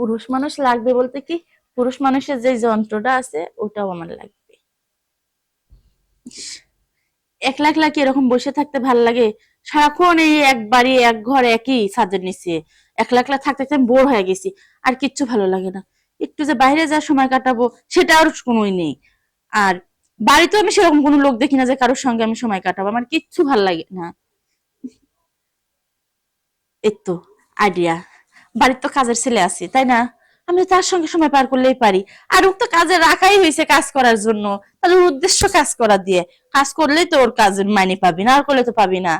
পুরুষ মানুষ লাগবে বলতে কি, পুরুষ মানুষের যে যন্ত্রটা আছে, ওটাও আমার লাগবে। একলা একলা কি এরকম বসে থাকতে ভালো লাগে। সারাক্ষণ এই এক বাড়ি, এক ঘর একই ছাদের নিচে। একলা একলা থাকতে থাকতে বোর হয়ে গেছি। আর কিচ্ছু ভালো লাগে না। একটু যে বাইরে যা সময় কাটাবো, সেটা আর কোনোই নেই। আর বাড়িতে আমি সেরকম কোনো লোক দেখি না যে কারোর সঙ্গে আমি সময় কাটাবো। আমার কিচ্ছু ভালো লাগে না। এই আইডিয়া বাড়ির তো কাজের ছেলে আছে, তাই না? আমি তার সঙ্গে সময় পার করলেই পারি। আর ও তো কাজে রাখাই হয়েছে কাজ করার জন্য। তাহলে উদ্দেশ্য কাজ করা দিয়ে। কাজ করলেই তো ওর কাজের মাইনে পাবি, না আর করলে তো পাবি না।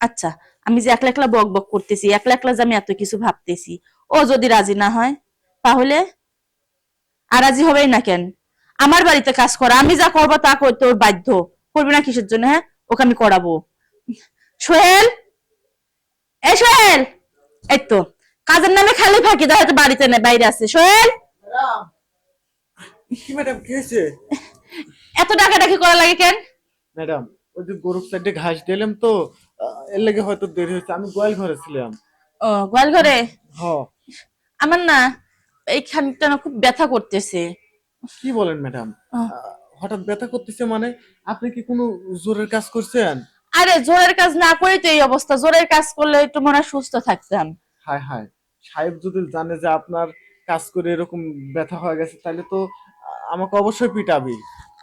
আচ্ছা আমি যে একলা একলা বক বক করতেছি, একলা একলা যে আমি এত কিছু ভাবতেছি, ও যদি রাজি না হয়, তাহলে? আর রাজি হবেই না কেন? আমার বাড়িতে কাজ করা, আমি যা করব তা করতে ওর বাধ্য। করবি না কিসের জন্য হ্যাঁ? ওকে আমি করাবো। সোহেল? এই সোহেল! এই তো কাজের নামে খালি ফাঁকি দেয় হয়তো বাড়িতে নেই বাইরে আছে। সোহেল ম্যাডাম কি ম্যাডাম কি হয়েছে? এত ডাকাডাকি করা লাগে কেন? ম্যাডাম ওই যে গরুর সাইডে ঘাস দিলাম তো এর লেগে হয়তো দেরি হয়েছে। আমি গোয়াল ঘরে ছিলাম। ও গোয়াল ঘরে? হ। আমার না এইখানটা না খুব ব্যথা করতেছে। কি বলেন ম্যাডাম? হঠাৎ ব্যথা করতেছে মানে আপনি কি কোনো জোরের কাজ করছেন? আরে জোরের কাজ না করে তো এই অবস্থা। জোরের কাজ করলে একটু মনে হয় সুস্থ থাকতাম। হায় হায়। সাহেব যদি জানে যে আপনার কাজ করে এরকম ব্যথা হয়ে গেছে তাহলে তো আমাকে অবশ্যই পিটাবি।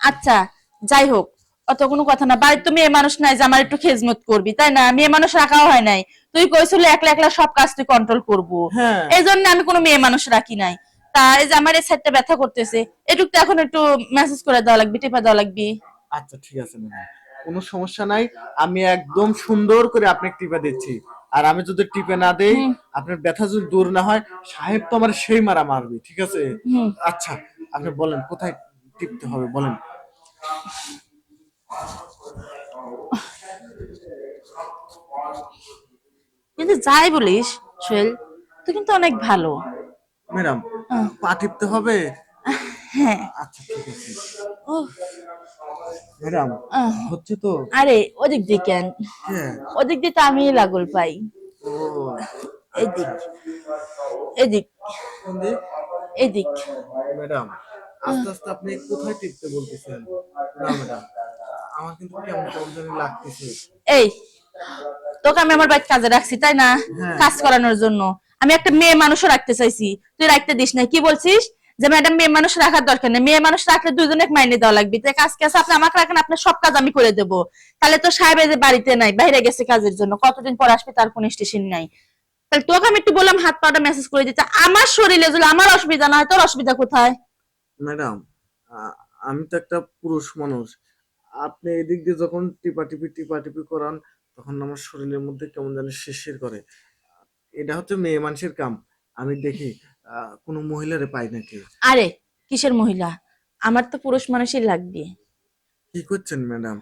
আচ্ছা যাই হোক অত কোনো কথা না। বাড়ির তো মেয়ে মানুষ নাই যে আমার একটু খেজমত করবি তাই না? মেয়ে মানুষ রাখাও হয় নাই। তুই কইছিলি একলা একলা সব কাজ তুই কন্ট্রোল করব। হ্যাঁ। এই জন্য আমি কোনো মেয়ে মানুষ রাখি নাই। তা এই যে আমার এই সাইডটা ব্যথা করতেছে এটুক তো এখন একটু মেসেজ করে দেওয়া লাগবে টিপা দেওয়া লাগবে। আচ্ছা ঠিক আছে ম্যাডাম। কোনো সমস্যা নাই আমি একদম সুন্দর করে আপনাকে টিপে দিচ্ছি। আর আমি যদি টিপে না দেই আপনার ব্যথা যদি দূর না হয় সাহেব তো আমার সেই মারা মারবে ঠিক আছে? আচ্ছা আপনি বলেন কোথায় টিপতে হবে বলেন। কিন্তু যাই বলিস সোহেল তুই কিন্তু অনেক ভালো। ম্যাডাম পা টিপতে হবে? হ্যাঁ। আচ্ছা ঠিক আছে। উফ, ম্যাডাম হচ্ছে তো আরে ওদিক দিয়ে কেন? হ্যাঁ। ওদিক দিয়ে তো আমি লাগল পাই। এদিক। এদিক। এদিক। ম্যাডাম আস্তে আস্তে আপনি কোথায় টিপতে বলতেছেন? না ম্যাডাম আমার কিন্তু কেমন কেমন লাগতেছে। এই তোকে আমি আমার বাড়িতে কাজে রাখছি তাই না? হ্যাঁ। কাজ করানোর জন্য। আমি একটা মেয়ে মানুষও রাখতে চাইছি। তুই রাখতে দিস না কি বলছিস? যে ম্যাডাম মেয়ে মানুষ রাখার দরকার নেই। মেয়ে মানুষ রাখলে দুজনে মাইনে দেওয়া লাগবে। তাই কাজ কাজ আপনি আমাকে রাখেন, আপনার সব কাজ আমি করে দেবো। তাহলে তো সাহেব যে বাড়িতে নাই, বাইরে গেছে কাজের জন্য। কতদিন পর আসবে তার কোনো স্টেশন নাই। তাহলে তোকে আমি একটু বললাম, হাত পাটা মেসেজ করে দিতে। আমার শরীরে যদি আমার অসুবিধা না হয়, তোর অসুবিধা কোথায়? ম্যাডাম আমি তো একটা পুরুষ মানুষ। আপনি এদিক দিয়ে যখন টিপাটিপি টিপাটিপি করান, তখন আমার শরীরের মধ্যে কেমন জানি শিরশির করে। এটা হচ্ছে মেয়ে মানুষের কাম। আমি দেখি কোনো মহিলারে পাই নাকি আরে কিসের মহিলা? আমার তো পুরুষ মানুষই লাগবে। কি করছেন ম্যাডাম?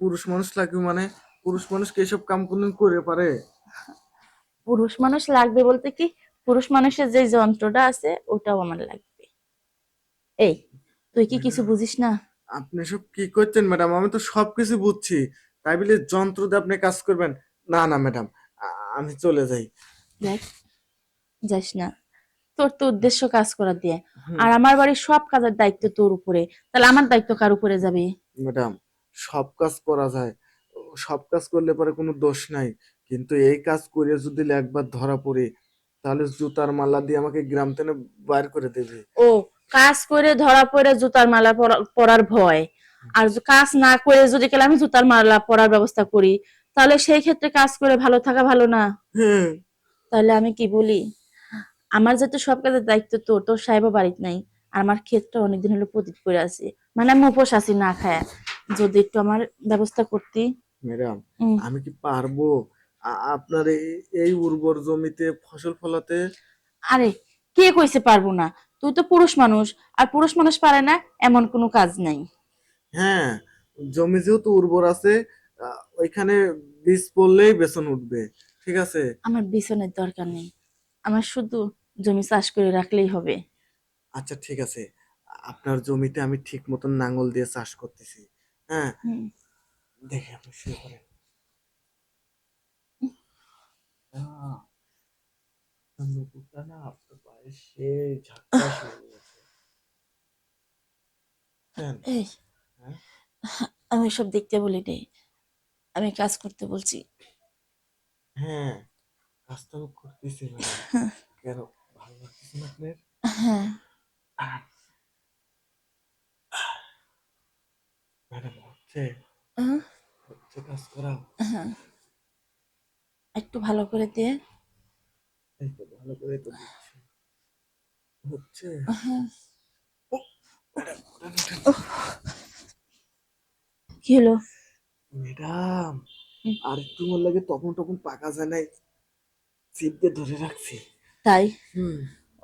পুরুষ মানুষ লাগবে মানে পুরুষ মানুষ কি এসব কাম কোনদিন করে পারে? পুরুষ মানুষ লাগবে বলতে কি পুরুষ মানুষের যে যন্ত্রটা আছে ওটাও আমার লাগবে। এই তুই কি কিছু বুঝিস না? আপনি সব কি করছেন ম্যাডাম? আমি তো সবকিছু বুঝছি। তাই বলে যন্ত্র দিয়ে আপনি কাজ করবেন? না না ম্যাডাম আমি চলে যাই। দেখ যাস না। তোর তো উদ্দেশ্য কাজ করা দিয়ে। আর আমার বাড়ির সব কাজের দায়িত্ব তোর উপরে। তাহলে আমার দায়িত্ব কার উপরে যাবে? ম্যাডাম সব কাজ করা যায়। সব কাজ করলে পরে কোনো দোষ নাই। কিন্তু এই কাজ করে যদি একবার ধরা পড়ে তাহলে জুতার মালা দিয়ে আমাকে গ্রাম থেকে বাইর করে দেবে। ও কাজ করে ধরা পড়ে জুতার মালা পরা- পরার ভয়। আর কাজ না করে যদি গেলে আমি জুতার মালা পরার ব্যবস্থা করি তাহলে সেই ক্ষেত্রে কাজ করে ভালো থাকা ভালো না? হ্যাঁ। তাহলে আমি কি বলি? আমার যেহেতু সব কাজের দায়িত্ব তোর তোর সাহেবও বাড়িতে নাই আর আমার ক্ষেতটা অনেকদিন হলো পতিত করে আছে। মানে আমি উপোস আছি না খায়। যদি একটু আমার ব্যবস্থা করতি। ম্যাডাম আমি কি পারব? আপনার এই- উর্বর জমিতে ফসল ফলাতে? আরে কে কইছে পারব না? তুই তো পুরুষ মানুষ আর পুরুষ মানুষ পারে না এমন কোনো কাজ নাই। হ্যাঁ জমি যেহেতু উর্বর আছে ওইখানে বীজ পড়লেই বেসন উঠবে ঠিক আছে? আমার বিছনের দরকার নেই। আমার শুধু জমি চাষ করে রাখলেই হবে। আচ্ছা ঠিক আছে। আপনার জমিতে আমি ঠিক মতন নাঙ্গল দিয়ে চাষ করতেছি হ্যাঁ। দেখে আপনি শুরু করেন। নুপুরটা না আপনার পায়ে সেই ঝাক্কাস হয়ে। এই হ্যাঁ? আমি সব দেখতে বলি নেই। আমি কাজ করতে বলছি। হ্যাঁ কাজ তো করতেছি হ্যাঁ। কেন? একটু ভালো করে দিয়ে ভালো করে তো হচ্ছে। কি হলো? ম্যাডাম, আর একটু মন লাগে তখন তখন পাকা যায় নাই চিপ দিয়ে ধরে রাখছি। তাই।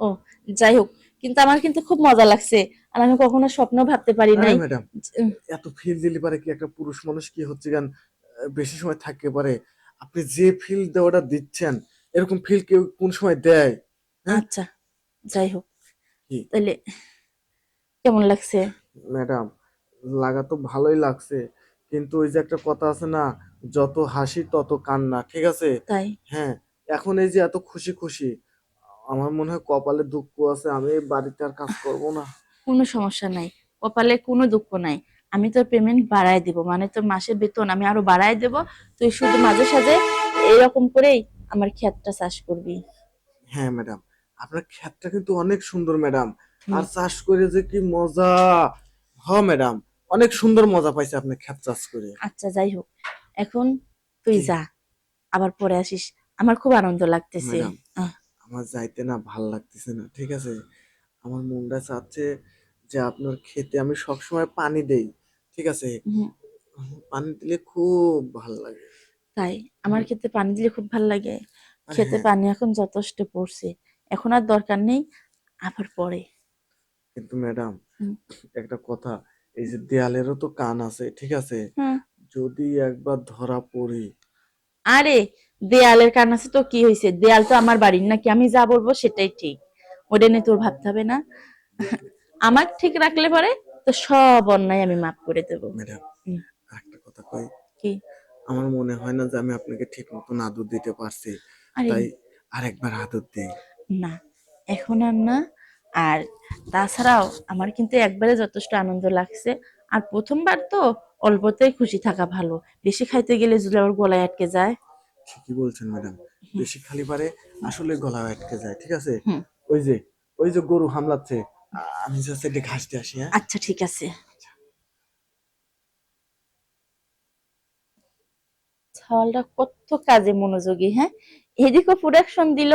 ও যাই হোক কিন্তু আমার কিন্তু খুব মজা লাগছে আর আমি কখনো স্বপ্ন ভাবতে পারি নাই। ম্যাডাম এত ফিল দিলে পারে কি একটা পুরুষ মানুষ কি হচ্ছে গান বেশি সময় থাকতে পারে? আপনি যে ফিল দেওয়াটা দিচ্ছেন এরকম ফিল কেউ কোন সময় দেয়? হ্যাঁ? আচ্ছা যাই হোক। তাহলে কেমন লাগছে? ম্যাডাম লাগা তো ভালোই লাগছে কিন্তু ওই যে একটা কথা আছে না যত হাসি তত কান্না ঠিক আছে? তাই। হ্যাঁ এখন এই যে এত খুশি খুশি আমার মনে হয় কপালে দুঃখ আছে আমি এই বাড়িতে আর কাজ করব না। কোনো সমস্যা নাই কপালে কোনো দুঃখ নাই। আমি তোর পেমেন্ট বাড়ায় দিব মানে তোর মাসের বেতন আমি আরও বাড়ায় দেব তুই শুধু মাঝে সাঝে এরকম করেই আমার ক্ষেতটা চাষ করবি। হ্যাঁ ম্যাডাম আপনার ক্ষেতটা কিন্তু অনেক সুন্দর ম্যাডাম আর চাষ করে যে কি মজা। হ ম্যাডাম অনেক সুন্দর মজা পাইছে আপনি ক্ষেত চাষ করে। আচ্ছা যাই হোক। এখন তুই যা আবার পরে আসিস। আমার খুব আনন্দ লাগতেছে। ম্যাডাম আমার যাইতে না ভালো লাগতেছে না ঠিক আছে? আমার মনটা চাচ্ছে যে আপনার খেতে আমি সবসময় পানি দেই ঠিক আছে? হুম, পানি দিলে খুব ভালো লাগে। তাই? আমার খেতে পানি দিলে খুব ভালো লাগে। আর খেতে হ্যাঁ, পানি এখন যথেষ্ট পড়ছে। এখন আর দরকার নেই আবার পরে। কিন্তু ম্যাডাম হুম। একটা কথা এই যে দেয়ালেরও তো কান আছে ঠিক আছে? হুম। যদি একবার ধরা পড়ি আরে দেয়ালের কান আছে তো কি হয়েছে দেয়াল তো আমার বাড়ির নাকি আমি যা বলব সেটাই ঠিক। ওটা নিয়ে তোর ভাবতে হবে না। আমার ঠিক রাখলে পরে তো সব অন্যায় আমি মাফ করে দেবো। ম্যাডাম একটা কথা কই? কি? আমার মনে হয় না যে আমি আপনাকে ঠিক মতন আদর দিতে পারছি। আরে তাই আরেকবার আদর দেই। না এখন আর না। আর তাছাড়াও আমার কিন্তু একবারে যথেষ্ট আনন্দ লাগছে। আর প্রথমবার তো অল্পতেই খুশি থাকা ভালো। বেশি খাইতে গেলে যদি আবার গলায় আটকে যায়? ঠিকই বলছেন ম্যাডাম। বেশি খালি পারে আসলে গলা আটকে যায় ঠিক আছে? ওই যে ওই যে গরু হামলাচ্ছে আমি জাস্ট একটু ঘাস দিয়ে আসি হ্যাঁ? আচ্ছা ঠিক আছে। ছাওয়ালটা কত কাজে মনোযোগী হ্যাঁ? এদিকও প্রোডাকশন দিল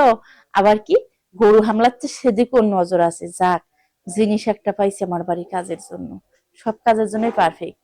আবার কি? গরু হামলাচ্ছে সেদিকেও নজর আছে। যাক জিনিস একটা পাইছে আমার বাড়ি কাজের জন্য। সব কাজের জন্যই পারফেক্ট